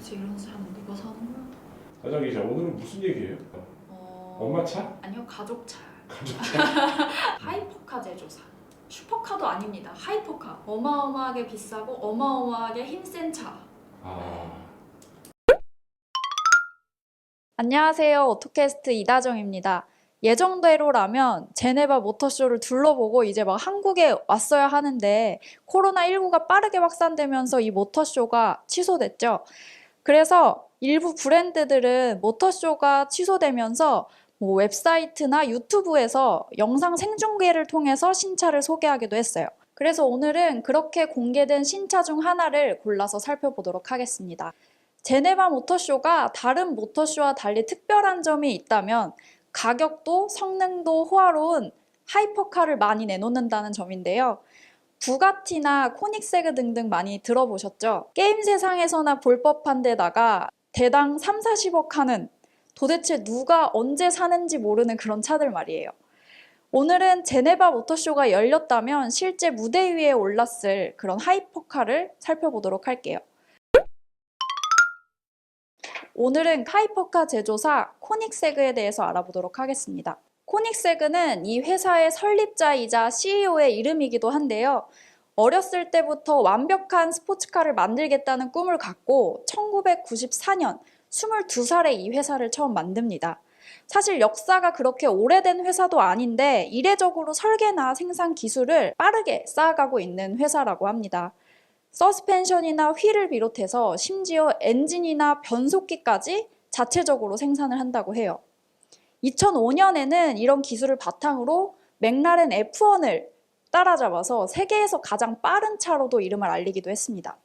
도대체 이런 차는 누가 사는 거야? 사장 기자 오늘은 무슨 얘기예요? 어... 엄마 차? 아니요 가족 차 가족 차? 하이퍼카 제조사 슈퍼카도 아닙니다 하이퍼카 어마어마하게 비싸고 어마어마하게 힘센 차 아 안녕하세요. 오토캐스트 이다정입니다. 예정대로라면 제네바 모터쇼를 둘러보고 이제 막 한국에 왔어야 하는데 코로나19가 빠르게 확산되면서 이 모터쇼가 취소됐죠. 그래서 일부 브랜드들은 모터쇼가 취소되면서 뭐 웹사이트나 유튜브에서 영상 생중계를 통해서 신차를 소개하기도 했어요. 그래서 오늘은 그렇게 공개된 신차 중 하나를 골라서 살펴보도록 하겠습니다. 제네바 모터쇼가 다른 모터쇼와 달리 특별한 점이 있다면 가격도 성능도 호화로운 하이퍼카를 많이 내놓는다는 점인데요. 부가티나 코닉세그 등등 많이 들어보셨죠? 게임 세상에서나 볼 법한 데다가 대당 3, 40억 하는 도대체 누가 언제 사는지 모르는 그런 차들 말이에요. 오늘은 제네바 모터쇼가 열렸다면 실제 무대 위에 올랐을 그런 하이퍼카를 살펴보도록 할게요. 오늘은 하이퍼카 제조사 코닉세그에 대해서 알아보도록 하겠습니다. 코닉세그는 이 회사의 설립자이자 CEO의 이름이기도 한데요. 어렸을 때부터 완벽한 스포츠카를 만들겠다는 꿈을 갖고 1994년 22살에 이 회사를 처음 만듭니다. 사실 역사가 그렇게 오래된 회사도 아닌데 이례적으로 설계나 생산 기술을 빠르게 쌓아가고 있는 회사라고 합니다. 서스펜션이나 휠을 비롯해서 심지어 엔진이나 변속기까지 자체적으로 생산을 한다고 해요. 2005년에는 이런 기술을 바탕으로 맥라렌 F1을 따라잡아서 세계에서 가장 빠른 차로도 이름을 알리기도 했습니다.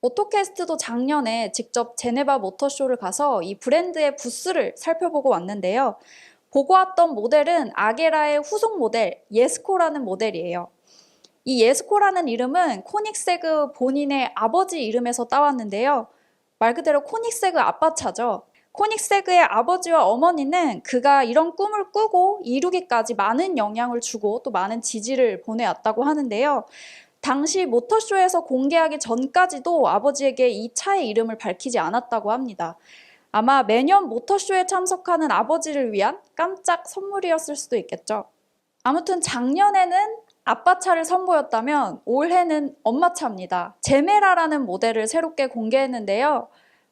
오토캐스트도 작년에 직접 제네바 모터쇼를 가서 이 브랜드의 부스를 살펴보고 왔는데요. 보고 왔던 모델은 아게라의 후속 모델 예스코라는 모델이에요. 이 예스코라는 이름은 코닉세그 본인의 아버지 이름에서 따왔는데요. 말 그대로 코닉세그 아빠 차죠. 코닉세그의 아버지와 어머니는 그가 이런 꿈을 꾸고 이루기까지 많은 영향을 주고 또 많은 지지를 보내왔다고 하는데요. 당시 모터쇼에서 공개하기 전까지도 아버지에게 이 차의 이름을 밝히지 않았다고 합니다. 아마 매년 모터쇼에 참석하는 아버지를 위한 깜짝 선물이었을 수도 있겠죠. 아무튼 작년에는 아빠 차를 선보였다면 올해는 엄마 차입니다. 제메라라는 모델을 새롭게 공개했는데요.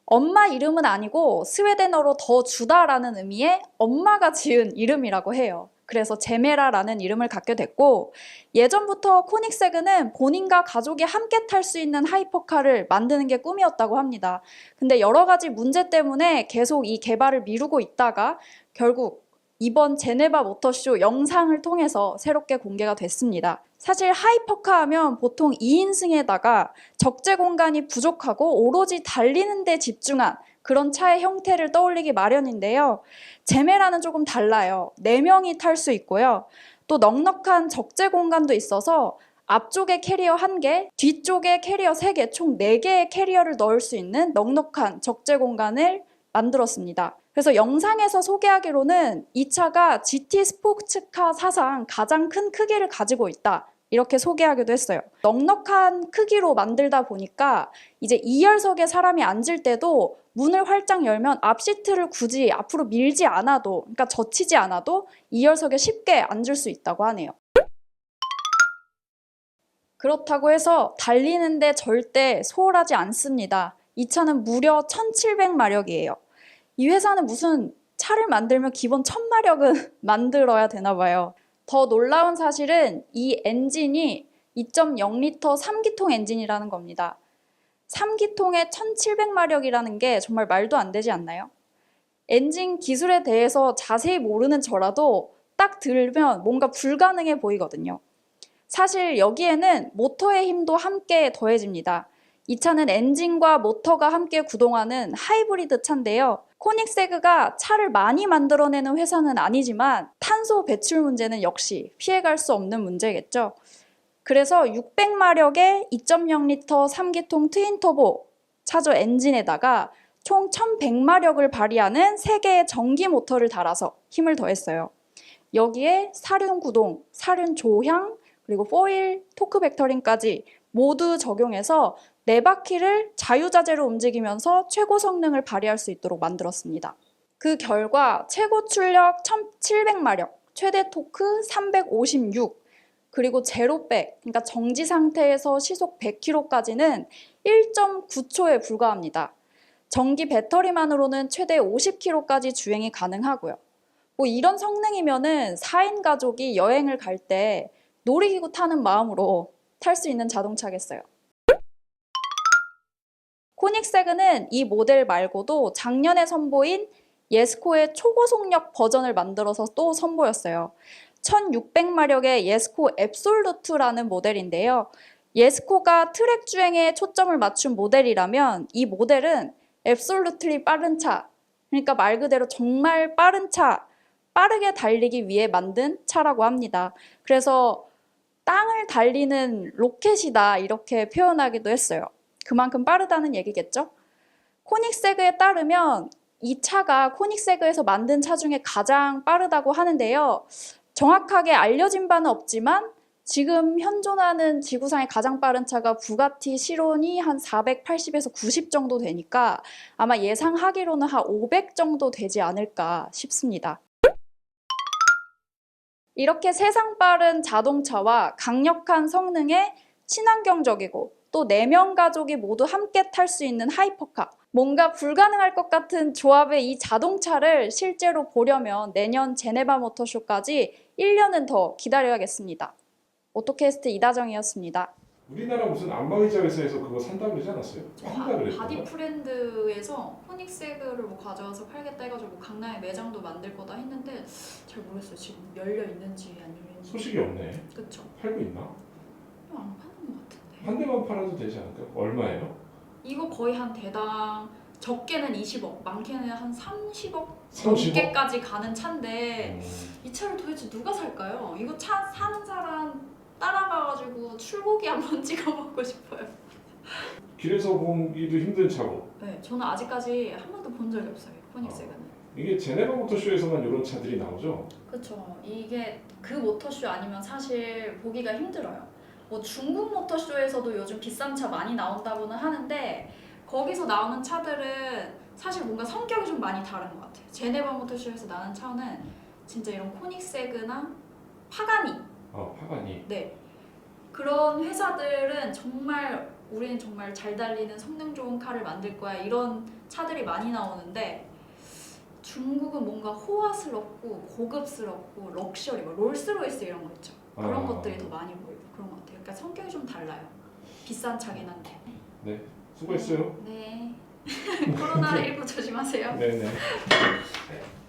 엄마 이름은 아니고 스웨덴어로 더 주다라는 의미의 엄마가 지은 이름이라고 해요. 그래서 제메라라는 이름을 갖게 됐고 예전부터 코닉세그는 본인과 가족이 함께 탈 수 있는 하이퍼카를 만드는 게 꿈이었다고 합니다. 근데 여러 가지 문제 때문에 계속 이 개발을 미루고 있다가 결국 이번 제네바 모터쇼 영상을 통해서 새롭게 공개가 됐습니다. 사실 하이퍼카 하면 보통 2인승에다가 적재 공간이 부족하고 오로지 달리는 데 집중한 그런 차의 형태를 떠올리기 마련인데요. 제메라는 조금 달라요. 4명이 탈 수 있고요. 또 넉넉한 적재 공간도 있어서 앞쪽에 캐리어 1개, 뒤쪽에 캐리어 3개, 총 4개의 캐리어를 넣을 수 있는 넉넉한 적재 공간을 만들었습니다. 그래서 영상에서 소개하기로는 이 차가 GT 스포츠카 사상 가장 큰 크기를 가지고 있다. 이렇게 소개하기도 했어요. 넉넉한 크기로 만들다 보니까 이제 2열석에 사람이 앉을 때도 문을 활짝 열면 앞 시트를 굳이 앞으로 밀지 않아도, 그러니까 젖히지 않아도 2열석에 쉽게 앉을 수 있다고 하네요. 그렇다고 해서 달리는데 절대 소홀하지 않습니다. 이 차는 무려 1700마력이에요. 이 회사는 무슨 차를 만들면 기본 1000마력은 만들어야 되나 봐요. 더 놀라운 사실은 이 엔진이 2.0L 3기통 엔진이라는 겁니다. 3기통에 1700마력이라는 게 정말 말도 안 되지 않나요? 엔진 기술에 대해서 자세히 모르는 저라도 딱 들으면 뭔가 불가능해 보이거든요. 사실 여기에는 모터의 힘도 함께 더해집니다. 이 차는 엔진과 모터가 함께 구동하는 하이브리드 차인데요. 코닉세그가 차를 많이 만들어내는 회사는 아니지만 탄소 배출 문제는 역시 피해갈 수 없는 문제겠죠. 그래서 600마력의 2.0L 3기통 트윈터보 차저 엔진에다가 총 1100마력을 발휘하는 3개의 전기 모터를 달아서 힘을 더했어요. 여기에 사륜 구동, 사륜 조향, 그리고 포일 토크 벡터링까지 모두 적용해서 네 바퀴를 자유자재로 움직이면서 최고 성능을 발휘할 수 있도록 만들었습니다. 그 결과 최고 출력 1700마력, 최대 토크 356, 그리고 제로백, 그러니까 정지 상태에서 시속 100km까지는 1.9초에 불과합니다. 전기 배터리만으로는 최대 50km까지 주행이 가능하고요. 뭐 이런 성능이면은 4인 가족이 여행을 갈 때 놀이기구 타는 마음으로 탈 수 있는 자동차겠어요. 코닉세그는 이 모델 말고도 작년에 선보인 예스코의 초고속력 버전을 만들어서 또 선보였어요. 1600마력의 예스코 앱솔루트라는 모델인데요. 예스코가 트랙 주행에 초점을 맞춘 모델이라면 이 모델은 앱솔루트리 빠른 차, 그러니까 말 그대로 정말 빠른 차, 빠르게 달리기 위해 만든 차라고 합니다. 그래서 땅을 달리는 로켓이다 이렇게 표현하기도 했어요. 그만큼 빠르다는 얘기겠죠? 코닉세그에 따르면 이 차가 코닉세그에서 만든 차 중에 가장 빠르다고 하는데요. 정확하게 알려진 바는 없지만 지금 현존하는 지구상의 가장 빠른 차가 부가티 시론이 한 480에서 90 정도 되니까 아마 예상하기로는 한 500 정도 되지 않을까 싶습니다. 이렇게 세상 빠른 자동차와 강력한 성능에 친환경적이고 또 4명 가족이 모두 함께 탈 수 있는 하이퍼카. 뭔가 불가능할 것 같은 조합의 이 자동차를 실제로 보려면 내년 제네바 모터쇼까지 1년은 더 기다려야겠습니다. 오토캐스트 이다정이었습니다. 우리나라 무슨 안마의자 회사에서 그거 산다 그러지 않았어요? 한다 그랬던 바디 거? 프렌드에서 코닉세그를 뭐 가져와서 팔겠다 해가지고 뭐 강남에 매장도 만들 거다 했는데 잘 모르겠어요. 지금 열려 있는지 안 열려 있는지. 소식이 없네. 그쵸? 팔고 있나? 안 파는 것 같은데. 한 대만 팔아도 되지 않을까? 얼마예요? 이거 거의 한 대당 적게는 20억, 많게는 한 30억 30억? 넘게까지 가는 차인데 음, 이 차를 도대체 누가 살까요? 이거 차 사는 사람 따라가가지고 출고기 한번 찍어 먹고 싶어요. 길에서 보기도 힘든 차고 네, 저는 아직까지 한 번도 본 적이 없어요. 코닉세그는. 이게 제네바 모터쇼에서만 이런 차들이 나오죠? 그렇죠. 이게 그 모터쇼 아니면 사실 보기가 힘들어요. 뭐 중국 모터쇼에서도 요즘 비싼 차 많이 나온다고는 하는데 거기서 나오는 차들은 사실 뭔가 성격이 좀 많이 다른 것 같아요. 제네바 모터쇼에서 나는 차는 진짜 이런 코닉세그나 파가니 어, 파가니 네. 그런 회사들은 정말 우리는 정말 잘 달리는 성능 좋은 카를 만들 거야 이런 차들이 많이 나오는데 중국은 뭔가 호화스럽고 고급스럽고 럭셔리, 뭐 롤스로이스 이런 거 있죠. 그런 아. 것들이 더 많이 보이고 그런 것 같아요. 그러니까 성격이 좀 달라요. 비싼 차긴 한데. 수고했어요. 네. 코로나 19 조심하세요. 네네.